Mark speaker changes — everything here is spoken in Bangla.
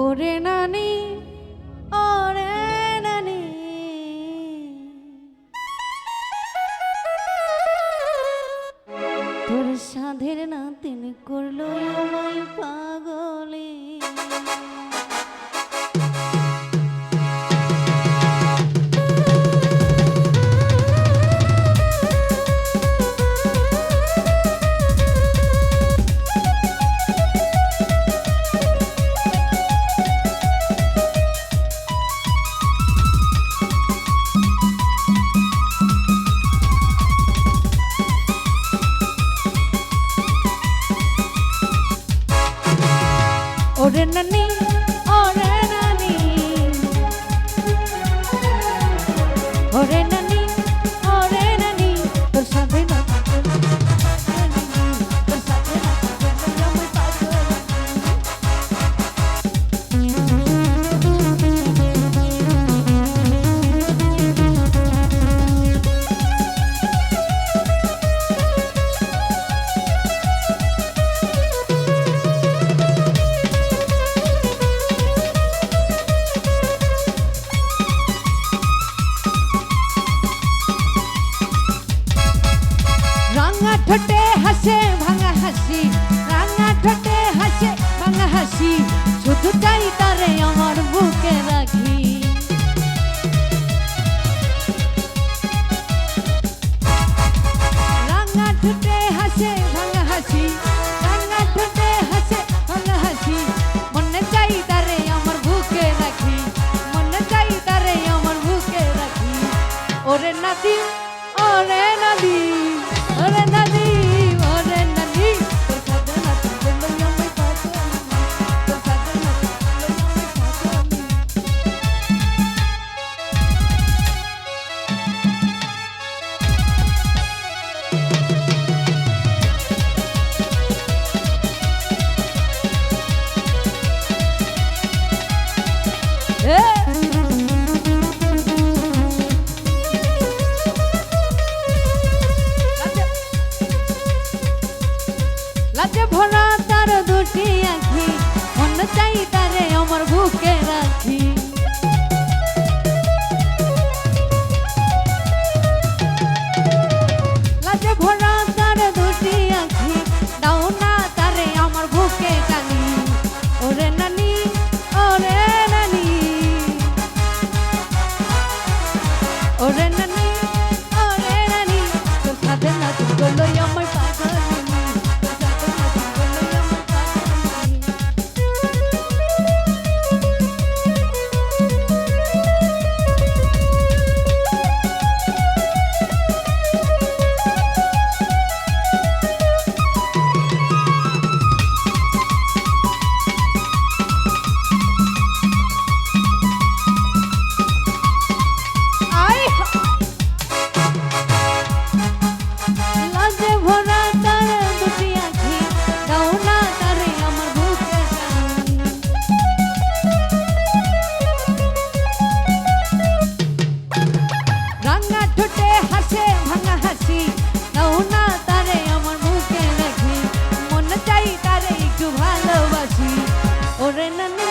Speaker 1: ওরে নানি ওরে নানি। তোর সাধের নাতিন করল আমায় পাগলে। ওরে নানি ওরে নানি। ওরে নানি রাঙা ঠোঁটে হাসে, ভাঙা হাসি। রাঙা ঠোঁটে হাসে, ভাঙা হাসি। শুধু চাই তারে আমার বুকে রাখি। রাঙা ঠোঁটে হাসে, ভাঙা হাসি। রাঙা ঠোঁটে হাসে, ভাঙা হাসি। মনে চাই তারে আমার বুকে রাখি। মনে চাই তারে আমার বুকে রাখি। ওরে নাতি নাচি গলো আমার ঠোঁটে হাসে, ভাঙা হাসি। দাও না তারে আমার মুখে রাখি। মন চাই তারে একটু ভালোবাসি। ওরে নানি